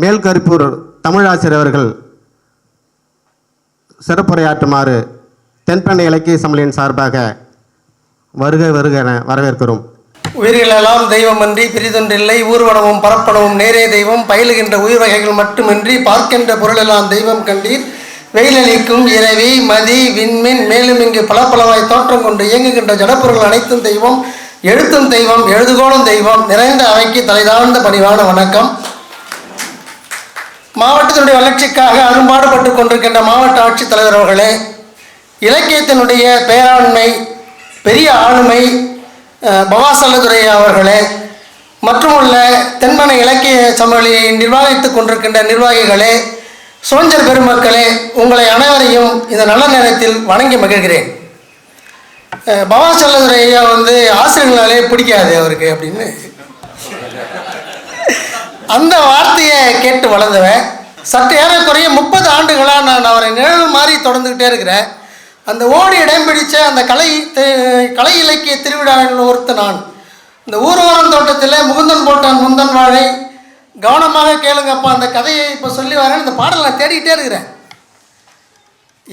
மேல்கருப்பூர் தமிழாசிரியர் அவர்கள் சிறப்புரையாற்றுமாறு தென்பெண்ணை இலக்கிய சம்மேளனின் சார்பாக வருக வருக என வரவேற்கிறோம். உயிரிகளெல்லாம் தெய்வமன்றி பிரிதொன்றில்லை ஊர்வனமும் பரப்பனவும் நேரே தெய்வம் பயிலுகின்ற உயிர் வகைகள் மட்டுமின்றி பார்க்கின்ற பொருளெல்லாம் தெய்வம் கண்டீர். வெயிலளிக்கும் இரவி மதி விண்மின் மேலும் இங்கு பலப்பலவாய் தோற்றம் கொண்டு இயங்குகின்ற ஜடப்பொருள் அனைத்தும் தெய்வம் எழுத்தும் தெய்வம் எழுதுகோளும் தெய்வம் நிறைந்த அவைக்கு தலைதாழ்ந்த பணிவான வணக்கம். மாவட்டத்தினுடைய வளர்ச்சிக்காக அரும்பாடுபட்டு கொண்டிருக்கின்ற மாவட்ட ஆட்சித்தலைவர் அவர்களே இலக்கியத்தினுடைய பேராண்மை பெரிய ஆளுமை பவாசல்லதுரை அவர்களே மற்றும் உள்ள தென்மன இலக்கிய சமவெளியை நிர்வாகித்துக் கொண்டிருக்கின்ற நிர்வாகிகளே சோஞ்சர் பெருமக்களே உங்களை அனைவரையும் இந்த நல்ல நேரத்தில் வணங்கி மகிழ்கிறேன். அஹ், பவாசல்லதுரை ஐயா வந்து ஆசிரியர்களாலே பிடிக்காது அவருக்கு அப்படின்னு. அந்த வார்த்தையை கேட்டு வளர்ந்தவன். சற்று ஏறக்குறைய முப்பது ஆண்டுகளாக நான் அவரை நிழல் மாதிரி தொடர்ந்துக்கிட்டே இருக்கிறேன். அந்த ஓடி இடம் பிடிச்ச அந்த கலை கலை இலக்கிய திருவிழாவில் ஒருத்த நான். இந்த ஊர்வரம் தோட்டத்தில் முகுந்தன் போட்டான் முந்தன் வாழை. கவனமாக கேளுங்கப்பா அந்த கதையை இப்போ சொல்லி வரேன். இந்த பாடலை நான் தேடிக்கிட்டே இருக்கிறேன்.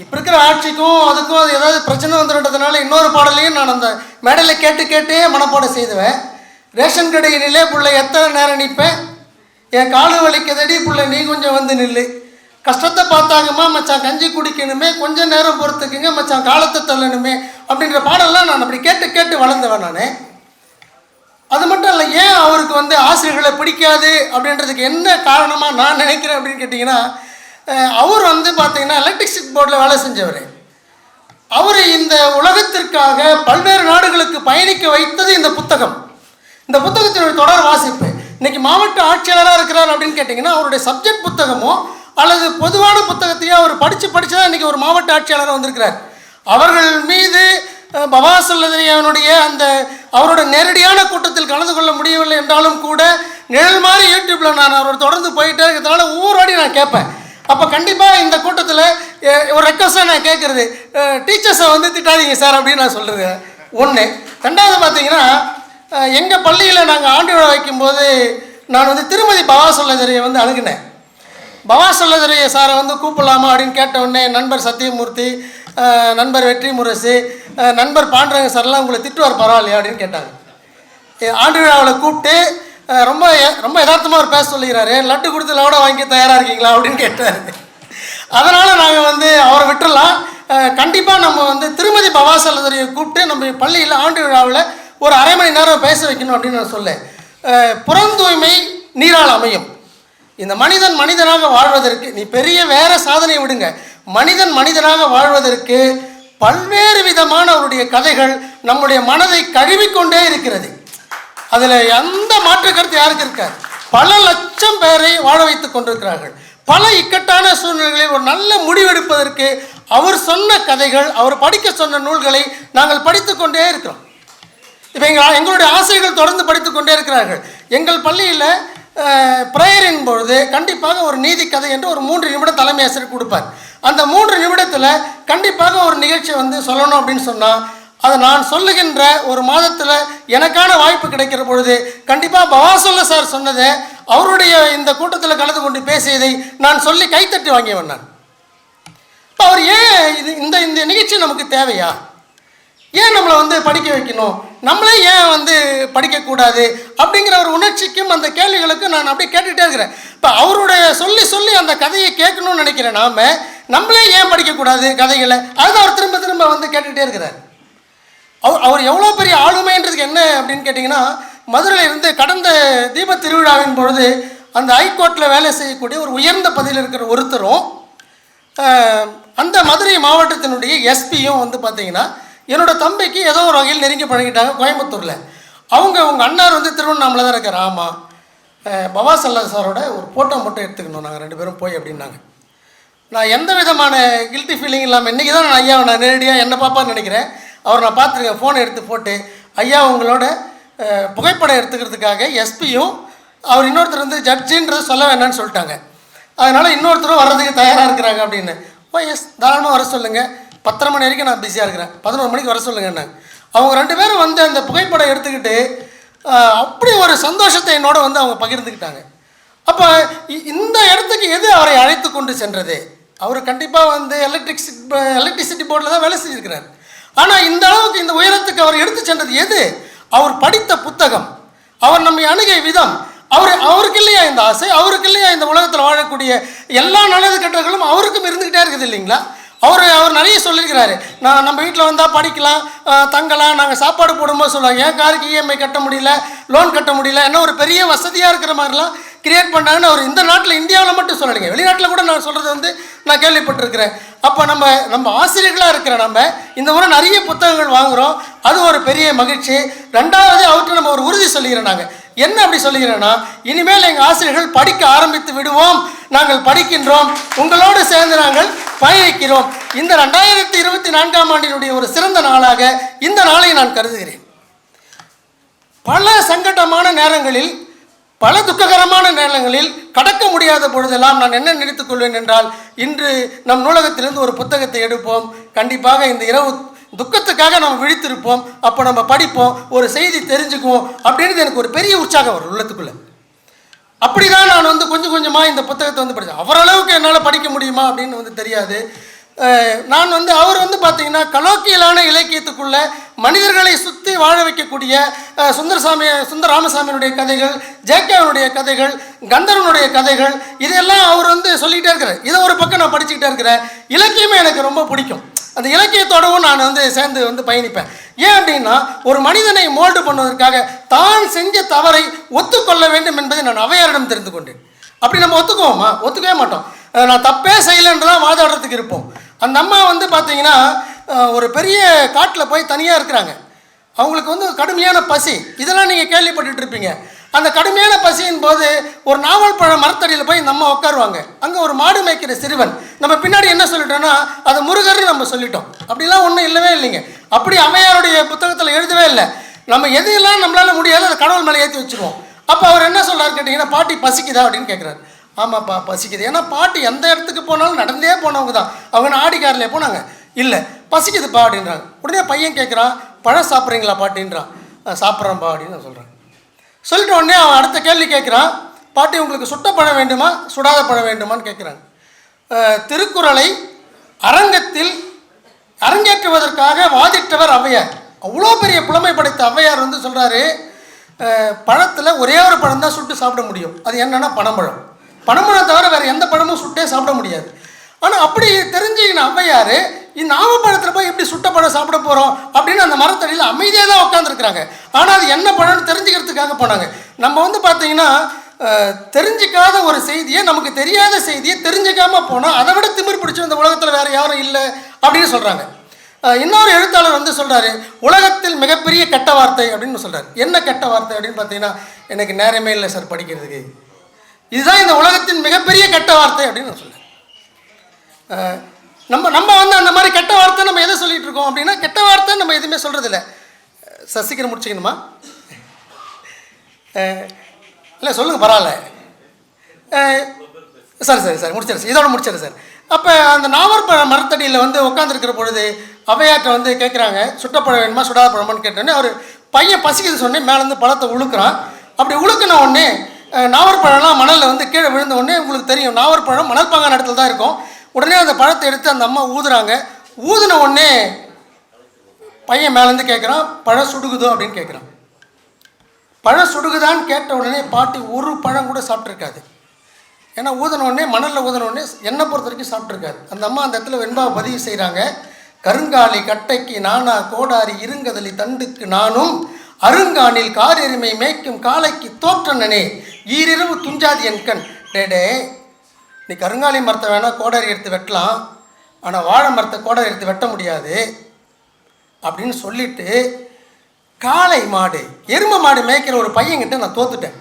இப்போ இருக்கிற ஆட்சிக்கும் அதுக்கும் அது ஏதாவது பிரச்சனை வந்துடுறதுனால இன்னொரு பாடலையும் நான் அந்த மேடையில் கேட்டு கேட்டே மனப்பாடம் செய்துவேன். ரேஷன் கடையினிலே புள்ள எத்தனை நேரம் நிற்பேன்? என் காலு வலிக்குதடி பிள்ளை நீ கொஞ்சம் வந்து நில்லு. கஷ்டத்தை பார்த்தாங்கம்மா மச்சான் கஞ்சி குடிக்கணுமே கொஞ்ச நேரம் பொறுத்துக்குங்க மச்சான் காலத்தை தள்ளணுமே அப்படின்ற பாடலாம் நான் அப்படி கேட்டு கேட்டு வளர்ந்தவன் நான். அது மட்டும் இல்லை ஏன் அவருக்கு வந்து ஆசிரியர்களை பிடிக்காது அப்படின்றதுக்கு என்ன காரணமாக நான் நினைக்கிறேன் அப்படின்னு கேட்டிங்கன்னா அவர் வந்து பார்த்தீங்கன்னா எலக்ட்ரிசிட்டி போர்டில் வேலை செஞ்சவர். அவர் இந்த உலகத்திற்காக பல்வேறு நாடுகளுக்கு பயணிக்க வைத்தது இந்த புத்தகம். இந்த புத்தகத்தினுடைய தொடர் வாசிப்பு. இன்னைக்கு மாவட்ட ஆட்சியாளராக இருக்கிறார் அப்படின்னு கேட்டிங்கன்னா அவருடைய சப்ஜெக்ட் புத்தகமோ அல்லது பொதுவான புத்தகத்தையோ அவர் படித்து படித்து தான் இன்றைக்கி ஒரு மாவட்ட ஆட்சியாளராக வந்திருக்கிறார். அவர்கள் மீது அஹ், அந்த அவரோட நேரடியான கூட்டத்தில் கலந்து கொள்ள முடியவில்லை என்றாலும் கூட நிழல் மாதிரி யூடியூப்பில் நான் அவரோட தொடர்ந்து போயிட்டே இருக்கிறதுனால ஒவ்வொரு வாடி நான் கேட்பேன். அப்போ கண்டிப்பாக இந்த கூட்டத்தில் ஒரு ரெக்வஸ்ட்டாக நான் கேட்குறது. டீச்சர்ஸை வந்து திட்டாதீங்க சார் அப்படின்னு நான் சொல்கிறது ஒன்று ரெண்டாவது பார்த்தீங்கன்னா எங்கள் பள்ளியில் நாங்கள் ஆண்டு விழா வைக்கும்போது நான் வந்து திருமதி பவா சொல்லதரையை வந்து அணுகினேன். பவாசல்லதுரைய சாரை வந்து கூப்பிடலாமா அப்படின்னு கேட்ட உடனே நண்பர் சத்தியமூர்த்தி நண்பர் வெற்றி முரசு நண்பர் பாண்டரங்க சார்லாம் உங்களை திட்டுவார் பரவாயில்லையா? அப்படின்னு கேட்டாங்க. ஆண்டு விழாவில் கூப்பிட்டு ரொம்ப ரொம்ப யதார்த்தமாக ஒரு பேச சொல்லிக்கிறாரு லட்டு கொடுத்து லவடை வாங்கி தயாராக இருக்கீங்களா? அப்படின்னு கேட்டார். அதனால் நாங்கள் வந்து அவரை விட்டுறலாம். கண்டிப்பாக நம்ம வந்து திருமதி பவாசலதரையை கூப்பிட்டு நம்ம பள்ளியில் ஆண்டு விழாவில் ஒரு அரை மணி நேரம் பேச வைக்கணும் அப்படின்னு நான் சொல்லேன். புறந்தூய்மை நீரால் அமையும். இந்த மனிதன் மனிதனாக வாழ்வதற்கு நீ பெரிய வேற சாதனை விடுங்க. மனிதன் மனிதனாக வாழ்வதற்கு பல்வேறு விதமான அவருடைய கதைகள் நம்முடைய மனதை கழுவிக்கொண்டே இருக்கிறது. அதில் எந்த மாற்று கருத்து யாருக்கு இருக்காது. பல லட்சம் பேரை வாழ வைத்துக் கொண்டிருக்கிறார்கள். பல இக்கட்டான சூழ்நிலைகளில் ஒரு நல்ல முடிவெடுப்பதற்கு அவர் சொன்ன கதைகள் அவர் படிக்க சொன்ன நூல்களை நாங்கள் படித்துக்கொண்டே இருக்கிறோம். இப்போ எங்கள் எங்களுடைய ஆசிரியர்கள் தொடர்ந்து படித்துக் கொண்டே இருக்கிறார்கள். எங்கள் பள்ளியில் ப்ரேயரின் பொழுது கண்டிப்பாக ஒரு நீதி கதை என்று ஒரு மூன்று நிமிடம் தலைமை ஆசிரியர் கொடுப்பார். அந்த மூன்று நிமிடத்தில் கண்டிப்பாக ஒரு நிகழ்ச்சியை வந்து சொல்லணும் அப்படின்னு சொன்னால் அதை நான் சொல்லுகின்ற ஒரு மாதத்தில் எனக்கான வாய்ப்பு கிடைக்கிற பொழுது கண்டிப்பாக பவாசுல்ல சார் சொன்னதை அவருடைய இந்த கூட்டத்தில் கலந்து கொண்டு பேசியதை நான் சொல்லி கைத்தட்டி வாங்கியவன் நான். இப்போ அவர் ஏன் இது இந்த இந்த நிகழ்ச்சி நமக்கு தேவையா? ஏன் நம்மளை வந்து படிக்க வைக்கணும்? நம்மளே ஏன் வந்து படிக்கக்கூடாது அப்படிங்கிற ஒரு உணர்ச்சிக்கும் அந்த கேள்விகளுக்கும் நான் அப்படியே கேட்டுகிட்டே இருக்கிறேன். இப்போ அவருடைய சொல்லி சொல்லி அந்த கதையை கேட்கணும்னு நினைக்கிறேன் நாம நம்மளே ஏன் படிக்கக்கூடாது கதைகளை? அதுதான் அவர் திரும்ப திரும்ப வந்து கேட்டுகிட்டே இருக்கிறார். அவர் அவர் எவ்வளோ பெரிய ஆளுமைன்றதுக்கு என்ன அப்படின்னு கேட்டிங்கன்னா மதுரையில் இருந்து கடந்த தீப திருவிழாவின் பொழுது அந்த ஹைகோர்ட்டில் வேலை செய்யக்கூடிய ஒரு உயர்ந்த பதவியில் இருக்கிற ஒருத்தரும் அந்த மதுரை மாவட்டத்தினுடைய எஸ்பியும் வந்து பார்த்தீங்கன்னா என்னோட தம்பிக்கு ஏதோ ஒரு வகையில் நெருங்கி பழகிட்டாங்க கோயம்புத்தூரில். அவங்க உங்கள் அண்ணார் வந்து திருவண்ணாமலை தான் இருக்கார். ஆமாம் பவா சல்லா சாரோட ஒரு ஃபோட்டோ மட்டும் எடுத்துக்கணும். நாங்கள் ரெண்டு பேரும் போய் அப்படின்னாங்க. நான் எந்த விதமான கில்ட்டி ஃபீலிங் இல்லாமல் இன்றைக்கி தான் நான் ஐயாவை நான் நேரடியாக என்ன பாப்பான்னு நினைக்கிறேன். அவர் நான் பார்த்துருக்கேன் ஃபோனை எடுத்து போட்டு ஐயா உங்களோட புகைப்படம் எடுத்துக்கிறதுக்காக எஸ்பியும் அவர் இன்னொருத்தர் வந்து ஜட்ஜின்றது சொல்ல வேண்டாம்னு சொல்லிட்டாங்க. அதனால் இன்னொருத்தரும் வர்றதுக்கு தயாராக இருக்கிறாங்க அப்படின்னு. ஓ எஸ் தாராளமாக வர சொல்லுங்கள் பத்தரை மணி வரைக்கும் நான் பிஸியாக இருக்கிறேன். பதினோரு மணிக்கு வர சொல்லுங்கன்னு அவங்க ரெண்டு பேரும் வந்து அந்த புகைப்படம் எடுத்துக்கிட்டு அப்படி ஒரு சந்தோஷத்தை என்னோட வந்து அவங்க பகிர்ந்துக்கிட்டாங்க. அப்போ இந்த இடத்துக்கு எது அவரை அழைத்து கொண்டு சென்றது? அவர் கண்டிப்பாக வந்து எலக்ட்ரிக்சி எலக்ட்ரிசிட்டி போர்டில் தான் வேலை செஞ்சுருக்கிறார். ஆனால் இந்த அளவுக்கு இந்த உயரத்துக்கு அவர் எடுத்து சென்றது எது? அவர் படித்த புத்தகம். அவர் நம்மை அணுகிய விதம். அவர் அவருக்கு இல்லையா இந்த ஆசை? அவருக்கு இல்லையா இந்த உலகத்தில் வாழக்கூடிய எல்லா நல்லது கெட்டவர்களும் அவருக்கும் இருந்துக்கிட்டே இருக்குது இல்லைங்களா? அவர் அவர் நிறைய சொல்லியிருக்கிறாரு. நான் நம்ம வீட்டில் வந்தால் படிக்கலாம் தங்கலாம் நாங்கள் சாப்பாடு போடும்போது சொல்லுவாங்க என் காருக்கு இஎம்ஐ கட்ட முடியல? லோன் கட்ட முடியல? என்ன ஒரு பெரிய வசதியாக இருக்கிற மாதிரிலாம் கிரியேட் பண்ணாங்கன்னு அவர் இந்த நாட்டில் இந்தியாவில் மட்டும் சொல்லலைங்க. வெளிநாட்டில் கூட நான் சொல்கிறது வந்து நான் கேள்விப்பட்டிருக்கிறேன். அப்போ நம்ம நம்ம ஆசிரியர்களாக இருக்கிற நம்ம இந்த முறை நிறைய புத்தகங்கள் வாங்குகிறோம் அது ஒரு பெரிய மகிழ்ச்சி. ரெண்டாவது அவர்கிட்ட நம்ம ஒரு உறுதி சொல்லிக்கிறோம் நாங்கள் என்ன அப்படி சொல்லுகிறேன்னா இனிமேல் எங்கள் ஆசிரியர்கள் படிக்க ஆரம்பித்து விடுவோம். நாங்கள் படிக்கின்றோம். உங்களோடு சேர்ந்து நாங்கள் பயணிக்கிறோம். இந்த ரெண்டாயிரத்தி இருபத்தி நான்காம் ஆண்டினுடைய ஒரு சிறந்த நாளாக இந்த நாளை நான் கருதுகிறேன். பல சங்கடமான நேரங்களில் பல துக்ககரமான நேரங்களில் கடக்க முடியாத பொழுதெல்லாம் நான் என்ன நினைத்துக்கொள்வேன் என்றால் இன்று நம் நூலகத்திலிருந்து ஒரு புத்தகத்தை எடுப்போம். கண்டிப்பாக இந்த இரவு துக்கத்துக்காக நம்ம விழித்திருப்போம் அப்போ நம்ம படிப்போம் ஒரு செய்தி தெரிஞ்சுக்குவோம் அப்படின்றது எனக்கு ஒரு பெரிய உற்சாகம் வரும் உள்ளத்துக்குள்ளே. அப்படிதான் நான் வந்து கொஞ்சம் கொஞ்சமாக இந்த புத்தகத்தை வந்து படித்தேன் அவரளவுக்கு என்னால் படிக்க முடியுமா அப்படின்னு வந்து தெரியாது. நான் வந்து அவர் வந்து பார்த்தீங்கன்னா கலோக்கியலான இலக்கியத்துக்குள்ள மனிதர்களை சுற்றி வாழ வைக்கக்கூடிய சுந்தரசாமி சுந்தர ராமசாமியினுடைய கதைகள் ஜேகேவனுடைய கதைகள் கந்தரனுடைய கதைகள் இதெல்லாம் அவர் வந்து சொல்லிக்கிட்டே இருக்கிறார். இதை ஒரு பக்கம் நான் படிச்சுக்கிட்டே இருக்கிறேன். இலக்கியமே எனக்கு ரொம்ப பிடிக்கும். அந்த இலக்கியத்தோடவும் நான் வந்து சேர்ந்து வந்து பயணிப்பேன். ஏன் அப்படின்னா ஒரு மனிதனை மோல்டு பண்ணுவதற்காக தான் செஞ்ச தவறை ஒத்துக்கொள்ள வேண்டும் என்பதை நான் அவையாரிடம் தெரிந்து கொண்டேன். அப்படி நம்ம ஒத்துக்குவோமா? ஒத்துக்கவே மாட்டோம். நான் தப்பே செய்யலைன்னு தான் வாதாடுறதுக்கு இருப்போம். அந்த அம்மா வந்து பார்த்தீங்கன்னா ஒரு பெரிய காட்டில் போய் தனியாக இருக்கிறாங்க. அவங்களுக்கு வந்து கடுமையான பசி. இதெல்லாம் நீங்கள் கேள்விப்பட்டுட்டு இருப்பீங்க. அந்த கடுமையான பசியின் போது ஒரு நாவல் பழ மரத்தடியில் போய் நம்ம உட்காருவாங்க. அங்கே ஒரு மாடு மேய்க்கிற சிறுவன். நம்ம பின்னாடி என்ன சொல்லிட்டோம்னா அது முருகர்னு நம்ம சொல்லிட்டோம். அப்படிலாம் ஒன்றும் இல்லவே இல்லைங்க. அப்படி அம்மையாருடைய புத்தகத்தில் எழுதவே இல்லை. நம்ம எதையெல்லாம் நம்மளால் முடியாது அதை கடவுள் மேலே ஏற்றி வச்சுருவோம். அப்போ அவர் என்ன சொல்கிறார் கேட்டிங்கன்னா பாட்டி பசிக்குதா? அப்படின்னு கேட்குறாரு ஆமாப்பா பசிக்குது. ஏன்னா பாட்டி எந்த இடத்துக்கு போனாலும் நடந்தே போனவங்க தான். அவங்க ஆடிக்காரிலே ஆடி காரில் போனாங்க. இல்லை பசிக்குதுப்பா அப்படின்றாங்க. உடனே பையன் கேட்குறான் பழம் சாப்பிட்றீங்களா பாட்டின்றான். சாப்பிட்றேன்ப்பா அப்படின்னு நான் சொல்கிறேன் சொல்லிட்ட உடனே அவன் அடுத்த கேள்வி கேட்குறான். பாட்டி உங்களுக்கு சுட்ட வேண்டுமா? சுடாத பழம் வேண்டுமான்னு கேட்குறாங்க திருக்குறளை அரங்கத்தில் அரங்கேற்றுவதற்காக வாதிட்டவர் ஔவையார். அவ்வளோ பெரிய புலமை படைத்த ஔவையார் வந்து சொல்கிறாரு பழத்தில் ஒரே ஒரு பழம் தான் சுட்டு சாப்பிட முடியும். அது என்னென்னா பனம்பழம் பனம்பழம் தவிர வேறு எந்த பழமும் சுட்டே சாப்பிட முடியாது. ஆனால் அப்படி தெரிஞ்சுக்கின ஔவையார் இந்த ஆமப்பழத்தில் போய் எப்படி சுட்ட பழம் சாப்பிட போகிறோம் அப்படின்னு அந்த மரத்தடியில் அமைதியாக தான் உட்காந்துருக்குறாங்க ஆனால் அது என்ன பழம்னு தெரிஞ்சுக்கிறதுக்காக போனாங்க. நம்ம வந்து பார்த்தீங்கன்னா தெரிஞ்சிக்காத ஒரு செய்தியை நமக்கு தெரியாத செய்தியை தெரிஞ்சுக்காமல் போனால் அதை விட திமிர் பிடிச்ச இந்த உலகத்தில் வேறு யாரும் இல்லை அப்படின்னு சொல்கிறாங்க இன்னொரு எழுத்தாளர் வந்து சொல்கிறாரு உலகத்தில் மிகப்பெரிய கெட்ட வார்த்தை அப்படின்னு சொல்கிறார் என்ன கெட்ட வார்த்தை அப்படின்னு பார்த்தீங்கன்னா எனக்கு நேரமே இல்லை சார் படிக்கிறதுக்கு. இதுதான் இந்த உலகத்தின் மிகப்பெரிய கெட்ட வார்த்தை அப்படின்னு நான் சொல்கிறேன் நம்ம நம்ம வந்து அந்த மாதிரி கெட்ட வார்த்தை நம்ம எதை சொல்லிட்டு இருக்கோம் அப்படின்னா கெட்ட வார்த்தை நம்ம எதுவுமே சொல்கிறது இல்லை சசிக்கிற முடிச்சுக்கணுமா இல்லை சொல்லுங்கள் பரவாயில்ல. சரி சரி சார் முடிச்சிடு சார் இதோட முடிச்சிடுறேன் சார். அப்போ அந்த நாவற்பழ மரத்தடியில் வந்து உட்காந்துருக்கிற பொழுது அவையாட்டை வந்து கேட்குறாங்க சுட்டப்பழம் வேணுமா சுடாத பழமான்னு கேட்டோன்னே அவர் பையன் பசிக்குது சொன்னே மேலேருந்து பழத்தை உழுக்குறான். அப்படி உழுக்கின உடனே நாவற்பழம்லாம் மணலில் வந்து கீழே விழுந்த உடனே உங்களுக்கு தெரியும் நாவற்பழம் மணல் இடத்துல தான் இருக்கும். உடனே அந்த பழத்தை எடுத்து அந்த அம்மா ஊதுறாங்க. ஊதுன உடனே பையன் மேலேருந்து கேட்குறான் பழம் சுடுகுதோ? அப்படின்னு கேட்குறான் பழம் சுடுகுதான்னு கேட்ட உடனே பாட்டி ஒரு பழம் கூட சாப்பிட்ருக்காது ஏன்னா ஊதனோடனே உடனே மணலில் ஊதனோடனே என்னை பொறுத்த வரைக்கும் சாப்பிட்ருக்காரு அந்த அம்மா அந்த இடத்துல வெண்பாவை பதிவு செய்கிறாங்க கருங்காலி கட்டைக்கு நானா கோடாரி இருங்கதலி தண்டுக்கு நானும் அருங்கானில் காரெருமை மேய்க்கும் காளைக்கு தோற்றனனே ஈரிரவு துஞ்சாதி என் கண். டேடே நீ கருங்காலி மரத்தை வேணால் கோடரி எடுத்து வெட்டலாம் ஆனால் வாழை மரத்தை கோடரி எடுத்து வெட்ட முடியாது அப்படின்னு சொல்லிட்டு காளை மாடு எருமை மாடு மேய்க்கிற ஒரு பையன்கிட்ட நான் தோத்துட்டேன்.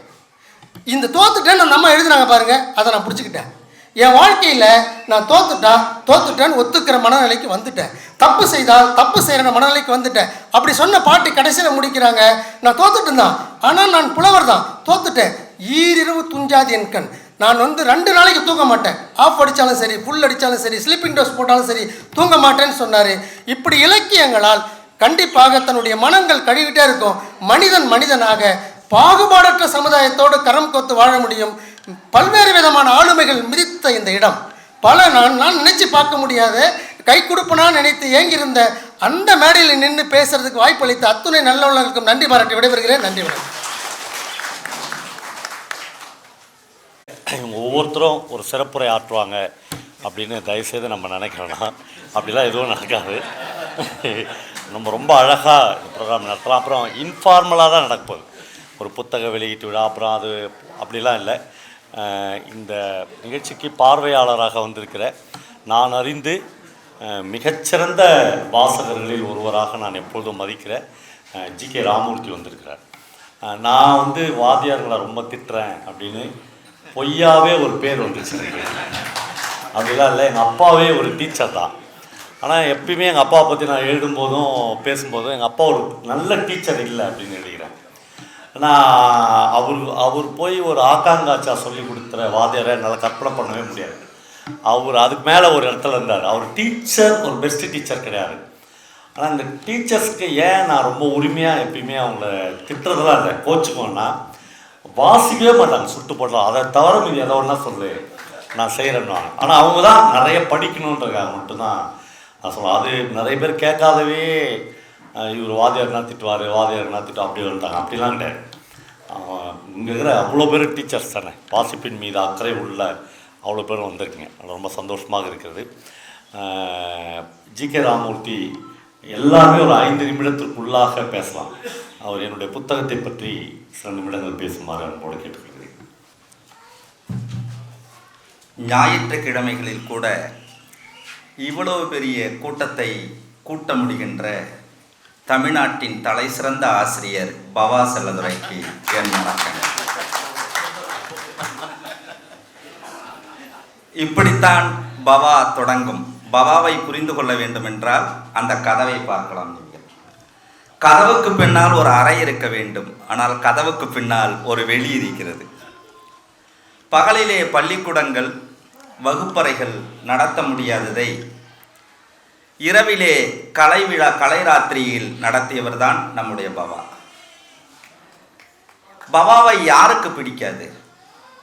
இந்த தோத்துட்டேன்னு நான் நம்ம எழுதுனாங்க பாருங்கள் அதை நான் பிடிச்சிக்கிட்டேன். என் வாழ்க்கையில் நான் தோத்துட்டா தோத்துட்டேன்னு ஒத்துக்கிற மனநிலைக்கு வந்துட்டேன். தப்பு செய்தால் தப்பு செய்கிற மனநிலைக்கு வந்துட்டேன். அப்படி சொன்ன பாட்டி கடைசியில் முடிக்கிறாங்க நான் தோத்துட்டேன் தான். ஆனால் நான் புலவர் தான் தோத்துட்டேன். ஈரிரவு துஞ்சாது என் கண். நான் வந்து ரெண்டு நாளைக்கு தூங்க மாட்டேன். ஆஃப் அடித்தாலும் சரி ஃபுல் அடித்தாலும் சரி ஸ்லீப்பிங் டோஸ் போட்டாலும் சரி தூங்க மாட்டேன்னு சொன்னார். இப்படி இலக்கியங்களால் கண்டிப்பாக தன்னுடைய மனங்கள் கழுவிட்டே இருக்கும். மனிதன் மனிதனாக பாகுபாடற்ற சமுதாயத்தோடு கரம் கோத்து வாழ முடியும். பல்வேறு விதமான ஆளுமைகள் மிதித்த இந்த இடம். பல நான் நான் நினச்சி பார்க்க முடியாத கை கொடுப்பனா நினைத்து ஏங்கியிருந்த அந்த மேடையில் நின்று பேசுறதுக்கு வாய்ப்பளித்த அத்துணை நல்லவர்களுக்கும் நன்றி பாராட்டி விடைபெறுகிறேன். நன்றி வணக்கம். ஒவ்வொருத்தரும் ஒரு சிறப்புரை ஆற்றுவாங்க அப்படின்னு தயவுசெய்து நம்ம நினைக்கிறோன்னா அப்படிலாம் எதுவும் நடக்காது. நம்ம ரொம்ப அழகாக இந்த ப்ரோக்ராம் நடத்தலாம். அப்புறம் இன்ஃபார்மலாக தான் நடக்கப்போகுது ஒரு புத்தக வெளியீட்டு விழா அப்புறம் அது அப்படிலாம் இல்லை. இந்த நிகழ்ச்சிக்கு பார்வையாளராக வந்திருக்கிற நான் அறிந்து மிகச்சிறந்த வாசகர்களில் ஒருவராக நான் எப்பொழுதும் மதிக்கிற ஜி கே ராமூர்த்தி வந்திருக்கிறார். நான் வந்து வாத்தியார்களை ரொம்ப திட்டுறேன் அப்படின்னு பொய்யாவே ஒரு பேர் வந்துச்சு எனக்கு. அப்படிலாம் இல்லை. எங்கள் அப்பாவே ஒரு டீச்சர் தான். ஆனால் எப்பயுமே எங்கள் அப்பாவை பற்றி நான் எழுதும்போதும் பேசும்போதும் எங்கள் அப்பா ஒரு நல்ல டீச்சர் இல்லை அப்படின்னு எழுதுகிறேன் நான் அவர் அவர் போய் ஒரு ஆக்காங்காச்சா சொல்லி கொடுத்துற வாதியரை என்னால் கற்பனை பண்ணவே முடியாது. அவர் அதுக்கு மேலே ஒரு இடத்துல இருந்தார். அவர் டீச்சர் ஒரு பெஸ்ட் டீச்சர் கிடையாது. ஆனால் அந்த டீச்சர்ஸ்க்கு ஏன் நான் ரொம்ப உரிமையாக எப்பயுமே அவங்கள திட்டுறதெல்லாம் இல்லை. கோச்சுக்கோன்னா வாசிக்கவே மாட்டாங்க சுட்டு போடலாம். அதை தவிர மீதி எதை ஒன்றா சொல்லு. நான் செய்கிறேன்னு ஆனால் அவங்க தான் நிறைய படிக்கணுன்றதுக்காக மட்டும்தான் நான் சொல்லுவேன் அது நிறைய பேர் கேட்காதவே இவர் வாதியார் திட்டுவார் வாதியார் நடத்திட்டு அப்படி வந்துட்டாங்க. அப்படிலாம் கிடையாது. இங்கே இருக்கிற அவ்வளோ பேர் டீச்சர்ஸ் தானே. வாசிப்பின் மீது அக்கறை உள்ள அவ்வளோ பேர் வந்திருக்கீங்க. ரொம்ப சந்தோஷமாக இருக்கிறது. ஜி கே ராமூர்த்தி எல்லாருமே ஒரு ஐந்து நிமிடத்திற்குள்ளாக பேசலாம். அவர் என்னுடைய புத்தகத்தை பற்றி சில நிமிடங்கள் பேசுமாறு அன்போடு கேட்டுக்கொள்கிறேன். ஞாயிற்றுக்கிழமைகளில் கூட இவ்வளவு பெரிய கூட்டத்தை கூட்ட முடிகின்ற தமிழ்நாட்டின் தலை சிறந்த ஆசிரியர் பவா செல்லதுரைக்கு என் வணக்கங்கள் இப்படித்தான் பவா தொடங்கும். பவாவை புரிந்து கொள்ள வேண்டுமென்றால் அந்த கதவை பார்க்கலாம் நீங்கள் கதவுக்கு பின்னால் ஒரு அறை இருக்க வேண்டும். ஆனால் கதவுக்கு பின்னால் ஒரு வெளி இருக்கிறது. பகலிலே பள்ளிக்கூடங்கள் வகுப்பறைகள் நடத்த முடியாததை இரவிலே கலை விழா கலை ராத்திரியில் நடத்தியவர்தான் நம்முடைய பவா. பவாவை யாருக்கு பிடிக்காது?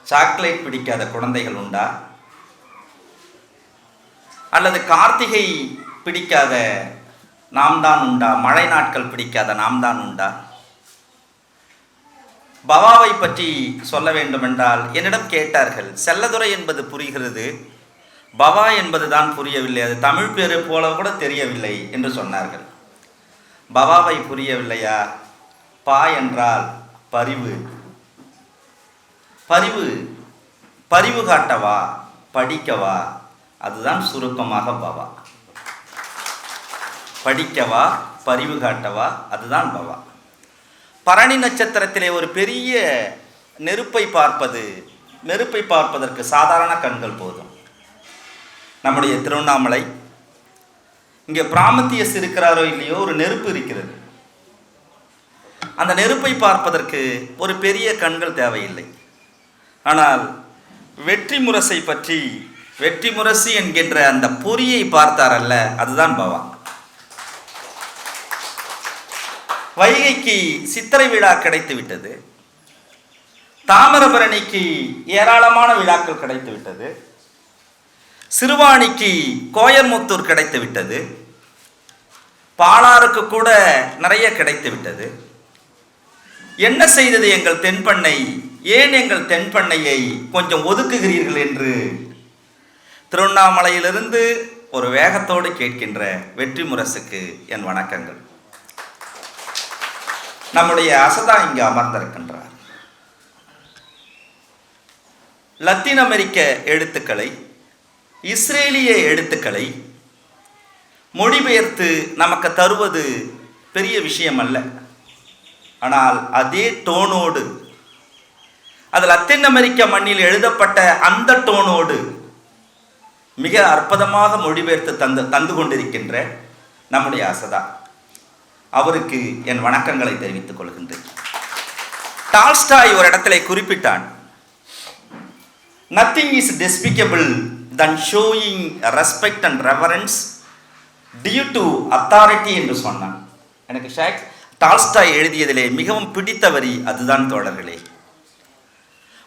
சாக்லேட் பிடிக்காத குழந்தைகள் உண்டா? அல்லது கார்த்திகை பிடிக்காத நாம் தான் உண்டா? மழை நாட்கள் பிடிக்காத நாம் தான் உண்டா? பவாவை பற்றி சொல்ல வேண்டுமென்றால் என்னிடம் கேட்டார்கள். செல்லதுரை என்பது புரிகிறது. பவா என்பது தான் புரியவில்லை. அது தமிழ் பேரு போல கூட தெரியவில்லை என்று சொன்னார்கள். பவாவை புரியவில்லையா? பா என்றால் பரிவு. பரிவு பரிவு காட்டவா? படிக்கவா? அதுதான் சுருக்கமாக பவா. படிக்கவா பரிவு காட்டவா அதுதான் பவா. பரணி நட்சத்திரத்திலே ஒரு பெரிய நெருப்பை பார்ப்பது நெருப்பை பார்ப்பதற்கு சாதாரண கண்கள் போதும். நம்முடைய திருவண்ணாமலை இங்கே பிராமத்தியஸ் இருக்கிறாரோ இல்லையோ ஒரு நெருப்பு இருக்கிறது. அந்த நெருப்பை பார்ப்பதற்கு ஒரு பெரிய கண்கள் தேவையில்லை. ஆனால் வெற்றி முரசை பற்றி வெற்றி முரசு என்கின்ற அந்த பொறியை பார்த்தாரல்ல அதுதான் பவா. வைகைக்கு சித்திரை விழா கிடைத்து விட்டது. தாமிரபரணிக்கு ஏராளமான விழாக்கள் கிடைத்து விட்டது. சிறுவாணிக்கு கோயம்புத்தூர் கிடைத்து விட்டது. பாலாருக்கு கூட நிறைய கிடைத்து விட்டது. என்ன செய்தது எங்கள் தென்பண்ணை? ஏன் எங்கள் தென்பண்ணையை கொஞ்சம் ஒதுக்குகிறீர்கள் என்று திருவண்ணாமலையிலிருந்து ஒரு வேகத்தோடு கேட்கின்ற வெற்றி முரசுக்கு என் வணக்கங்கள். நம்முடைய அசதா இங்கு அமர்ந்திருக்கின்றார். லத்தீன் அமெரிக்க எழுத்துக்களை இஸ்ரேலிய எழுத்துக்களை மொழிபெயர்த்து நமக்கு தருவது பெரிய விஷயம் அல்ல ஆனால் அதே டோனோடு அது லத்தீன் அமெரிக்க மண்ணில் எழுதப்பட்ட அந்த டோனோடு மிக அற்புதமாக மொழிபெயர்த்து தந்து தந்து கொண்டிருக்கின்ற நம்முடைய அசதா. அவருக்கு என் வணக்கங்களை தெரிவித்துக் கொள்கின்றேன். டால்ஸ்டாய் ஒரு இடத்துல குறிப்பிட்டான் nothing is despicable than showing respect and reverence due to authority என்று சொன்னான். எனக்கு ஷேக் டால்ஸ்டாய் எழுதியதிலே மிகவும் பிடித்த வரி அதுதான் தோழர்களே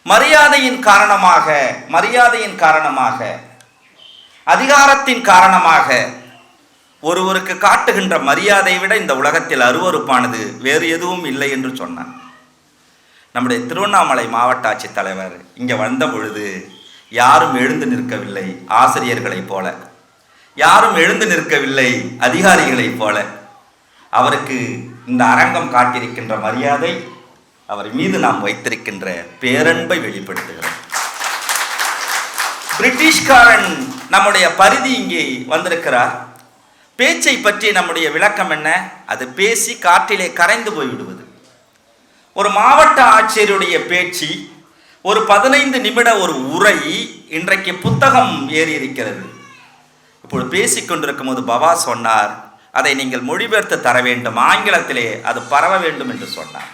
மரியாதையின் காரணமாக மரியாதையின் காரணமாக அதிகாரத்தின் காரணமாக ஒருவருக்கு காட்டுகின்ற மரியாதையை விட இந்த உலகத்தில் அருவருப்பானது வேறு எதுவும் இல்லை என்று சொன்னான். நம்முடைய திருவண்ணாமலை மாவட்ட ஆட்சித்தலைவர் இங்கே வந்த பொழுது யாரும் எழுந்து நிற்கவில்லை ஆசிரியர்களைப் போல. யாரும் எழுந்து நிற்கவில்லை அதிகாரிகளைப் போல. அவருக்கு இந்த அரங்கம் காட்டியிருக்கின்ற மரியாதை அவர் மீது நாம் வைத்திருக்கின்ற பேரன்பை வெளிப்படுத்துகிறோம் பிரிட்டிஷ்காரன் நம்முடைய பரிதி இங்கே வந்திருக்கிறார். பேச்சை பற்றி நம்முடைய விளக்கம் என்ன? அது பேசி காற்றிலே கரைந்து போய்விடுவது. ஒரு மாவட்ட ஆட்சியருடைய பேச்சு ஒரு பதினைந்து நிமிட ஒரு உரை இன்றைக்கு புத்தகம் ஏறி இருக்கிறது இப்பொழுது பேசிக்கொண்டிருக்கும் போது பவா சொன்னார் அதை நீங்கள் மொழிபெயர்த்து தர வேண்டும். ஆங்கிலத்திலே அது பரவ வேண்டும் என்று சொன்னார்.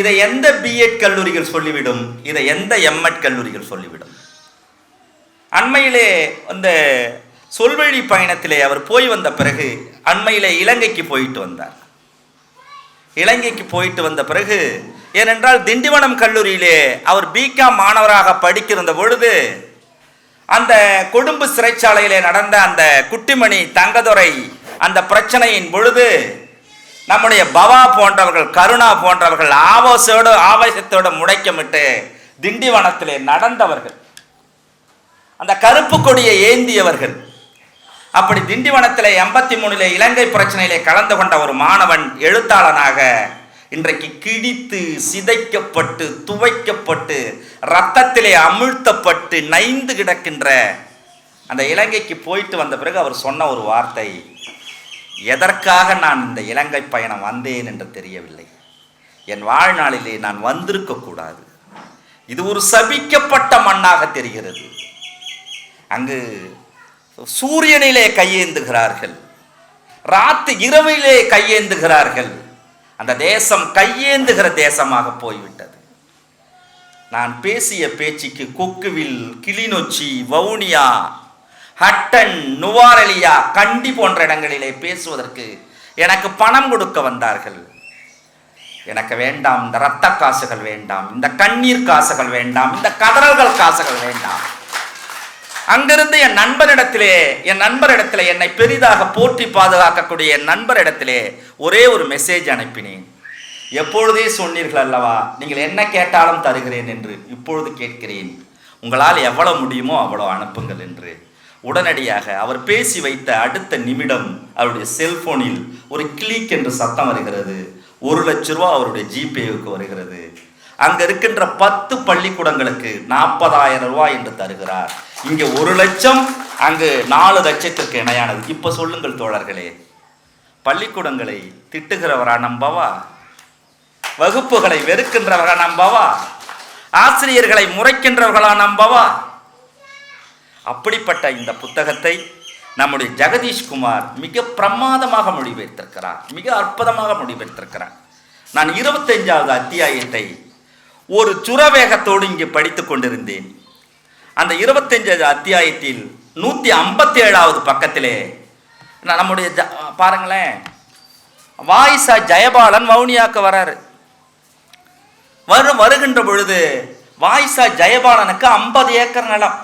இதை எந்த பிஎட் கல்லூரிகள் சொல்லிவிடும்? இதை எந்த எம்எட் கல்லூரிகள் சொல்லிவிடும்? அண்மையிலே அந்த சொல்வழி பயணத்திலே அவர் போய் வந்த பிறகு அண்மையிலே இலங்கைக்கு போயிட்டு வந்தார். இலங்கைக்கு போயிட்டு வந்த பிறகு ஏனென்றால் திண்டிவனம் கல்லூரியிலே அவர் பிகாம் மாணவராக படிக்கிருந்த பொழுது அந்த கொடும்பு சிறைச்சாலையிலே நடந்த அந்த குட்டிமணி தங்கதுரை அந்த பிரச்சனையின் பொழுது நம்முடைய பவா போன்றவர்கள் கருணா போன்றவர்கள் ஆவோசோடு ஆவேசத்தோடு முடைக்கமிட்டு திண்டிவனத்திலே நடந்தவர்கள். அந்த கருப்பு கொடியை ஏந்தியவர்கள். அப்படி திண்டிவனத்திலே எண்பத்தி மூணிலே இலங்கை பிரச்சனையிலே கலந்து கொண்ட ஒரு மாணவன் எழுத்தாளனாக இன்றைக்கு கிழித்து சிதைக்கப்பட்டு துவைக்கப்பட்டு ரத்தத்திலே அமிழ்த்தப்பட்டு நைந்து கிடக்கின்ற அந்த இலங்கைக்கு போயிட்டு வந்த பிறகு அவர் சொன்ன ஒரு வார்த்தை எதற்காக நான் இந்த இலங்கை பயணம் வந்தேன் என்று தெரியவில்லை. என் வாழ்நாளிலே நான் வந்திருக்க கூடாது. இது ஒரு சபிக்கப்பட்ட மண்ணாக தெரிகிறது. அங்கு சூரியனிலே கையேந்துகிறார்கள். ராத்து இரவிலே கையேந்துகிறார்கள். அந்த தேசம் கையேந்துகிற தேசமாக போய்விட்டது. நான் பேசிய பேச்சுக்கு கொக்குவில் கிளிநொச்சி வவுனியா ஹட்டன் நுவாரலியா கண்டி போன்ற இடங்களிலே பேசுவதற்கு எனக்கு பணம் கொடுக்க வந்தார்கள். எனக்கு வேண்டாம் இந்த ரத்த காசுகள் வேண்டாம் இந்த கண்ணீர் காசுகள் வேண்டாம் இந்த கதறல்கள் காசுகள் வேண்டாம். அங்கிருந்து என் நண்பனிடத்திலே என் நண்பரிடத்திலே என்னை பெரிதாக போற்றி பாதுகாக்கக்கூடிய என் நண்பரிடத்திலே ஒரே ஒரு மெசேஜ் அனுப்பினேன். எப்பொழுதே சொன்னீர்கள் அல்லவா நீங்கள் என்ன கேட்டாலும் தருகிறேன் என்று இப்பொழுது கேட்கிறேன். உங்களால் எவ்வளவு முடியுமோ அவ்வளோ அனுப்புங்கள் என்று. உடனடியாக அவர் பேசி வைத்த அடுத்த நிமிடம் அவருடைய செல்போனில் ஒரு கிளிக் என்று சத்தம் வருகிறது. ஒரு லட்ச ரூபா அவருடைய ஜிபேவுக்கு வருகிறது. அங்க இருக்கின்ற பத்து பள்ளிக்கூடங்களுக்கு நாற்பதாயிரம் ரூபாய் என்று தருகிறார். இங்கே ஒரு லட்சம் அங்கு நாலு லட்சத்திற்கு இணையானது. இப்போ சொல்லுங்கள் தோழர்களே. பள்ளிக்கூடங்களை திட்டுகிறவரா நம்பவா? வகுப்புகளை வெறுக்கின்றவரா நம்பவா? ஆசிரியர்களை முறைக்கின்றவர்களா நம்பவா? அப்படிப்பட்ட இந்த புத்தகத்தை நம்முடைய ஜெகதீஷ்குமார் மிக பிரமாதமாக மொழிபெயர்த்திருக்கிறார். மிக அற்புதமாக மொழிபெயர்த்திருக்கிறார். நான் இருபத்தஞ்சாவது அத்தியாயத்தை ஒரு சுரவேகத்தோடு இங்கே படித்து கொண்டிருந்தேன். அந்த இருபத்தஞ்சு அத்தியாயத்தில் நூற்றி ஐம்பத்தி ஏழாவது பக்கத்திலே நம்முடைய ஜ பாருங்களேன். வாய்ஸா ஜெயபாலன் வவுனியாக்க வராரு. வரு வருகின்ற பொழுது வாய்ஸா ஜெயபாலனுக்கு ஐம்பது ஏக்கர் நிலம்.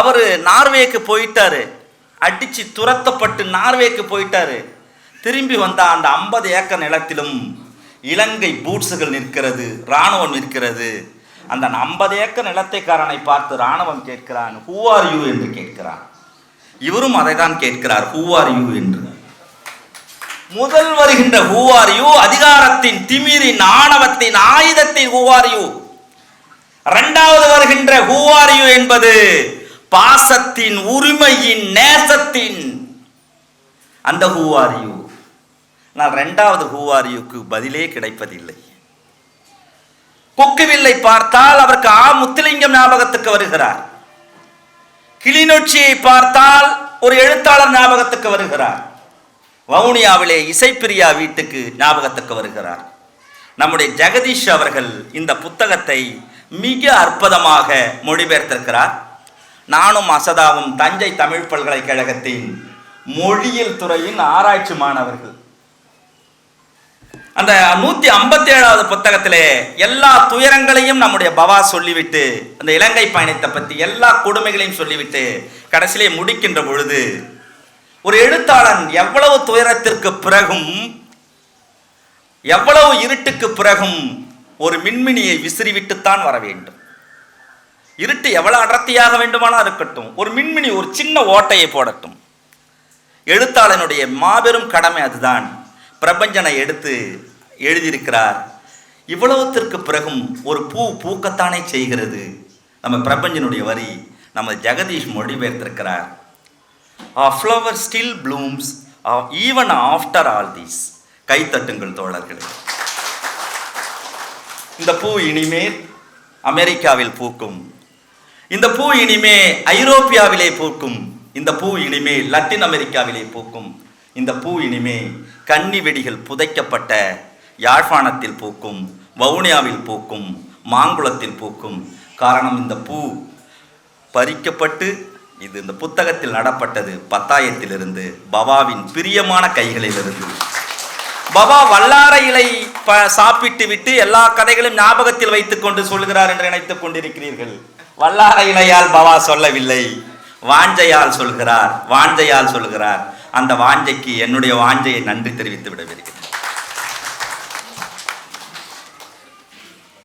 அவர் நார்வேக்கு போயிட்டாரு. அடிச்சு துரத்தப்பட்டு நார்வேக்கு போயிட்டாரு. திரும்பி வந்தால் அந்த ஐம்பது ஏக்கர் நிலத்திலும் இலங்கை பூட்ஸுகள் நிற்கிறது இராணுவம் நிற்கிறது. அந்த ஐம்பது ஏக்கர் நிலத்தைக்காரனை பார்த்து இராணுவம் கேட்கிறான் ஹூ ஆர் யூ என்று கேட்கிறான். இவரும் அதை தான் கேட்கிறார் ஹூ ஆர் யூ என்று. முதல் வருகின்ற ஹூ ஆர் யூ அதிகாரத்தின் திமிரின் ஆணவத்தின் ஆயுதத்தின் ஹூ ஆர் யூ இரண்டாவது வருகின்ற ஹூ ஆர் யூ என்பது பாசத்தின் உரிமையின் நேசத்தின். அந்த ஹூ ஆர் யூ நான் ரெண்டாவது ஹூ ஆர் யூக்கு பதிலே கிடைப்பதில்லை. கொக்குவில்லை பார்த்தால் அவருக்கு ஆ முத்துலிங்கம் ஞாபகத்துக்கு வருகிறார். கிளிநொச்சியை பார்த்தால் ஒரு எழுத்தாளர் ஞாபகத்துக்கு வருகிறார். வவுனியாவிலே இசைப்பிரியா வீட்டுக்கு ஞாபகத்துக்கு வருகிறார். நம்முடைய ஜெகதீஷ் அவர்கள் இந்த புத்தகத்தை மிக அற்புதமாக மொழிபெயர்த்திருக்கிறார். நானும் அசதாவும் தஞ்சை தமிழ் பல்கலைக்கழகத்தின் மொழியியல் துறையின் ஆராய்ச்சி மாணவர்கள். அந்த நூற்றி ஐம்பத்தி ஏழாவது புத்தகத்திலே எல்லா துயரங்களையும் நம்முடைய பவா சொல்லிவிட்டு அந்த இலங்கை பயணத்தை பற்றி எல்லா கொடுமைகளையும் சொல்லிவிட்டு கடைசியிலே முடிக்கின்ற பொழுது ஒரு எழுத்தாளன் எவ்வளவு துயரத்திற்கு பிறகும் எவ்வளவு இருட்டுக்கு பிறகும் ஒரு மின்மினியை விசிறிவிட்டுத்தான் வர வேண்டும். இருட்டு எவ்வளவு அடர்த்தியாக வேண்டுமானால் இருக்கட்டும் ஒரு மின்மினி ஒரு சின்ன ஓட்டையை போடட்டும். எழுத்தாளனுடைய மாபெரும் கடமை அதுதான். பிரபஞ்சனை எடுத்து எழுதியிருக்கிறார். இவ்வளவுத்திற்கு பிறகும் ஒரு பூ பூக்கத்தானே செய்கிறது. நம்ம பிரபஞ்சனுடைய வரி நம்ம Jagadish மொழிபெயர்த்திருக்கிறார். A flower still blooms even after all these கைத்தட்டுங்கள் தோழர்களே. இந்த பூ இனிமேல் அமெரிக்காவில் பூக்கும். இந்த பூ இனிமே ஐரோப்பியாவிலே பூக்கும். இந்த பூ இனிமே லத்தீன் அமெரிக்காவிலே பூக்கும். இந்த பூ இனிமே கன்னி வெடிகள் புதைக்கப்பட்ட யாழ்ப்பாணத்தில் பூக்கும் வவுனியாவில் பூக்கும் மாங்குளத்தில் பூக்கும். காரணம் இந்த பூ பறிக்கப்பட்டு இது இந்த புத்தகத்தில் நடப்பட்டது பத்தாயத்திலிருந்து பவாவின் பிரியமான கைகளிலிருந்து. பவா வல்லார இலை ப சாப்பிட்டு விட்டு எல்லா கதைகளும் ஞாபகத்தில் வைத்துக்கொண்டு சொல்கிறார் என்று நினைத்துக் கொண்டிருக்கிறீர்கள். வல்லார இலையால் பவா சொல்லவில்லை. வாஞ்சையால் சொல்கிறார் வாஞ்சையால் சொல்கிறார். அந்த வாஞ்சைக்கு என்னுடைய வாஞ்சையை நன்றி தெரிவித்து விட விரும்புகிறேன்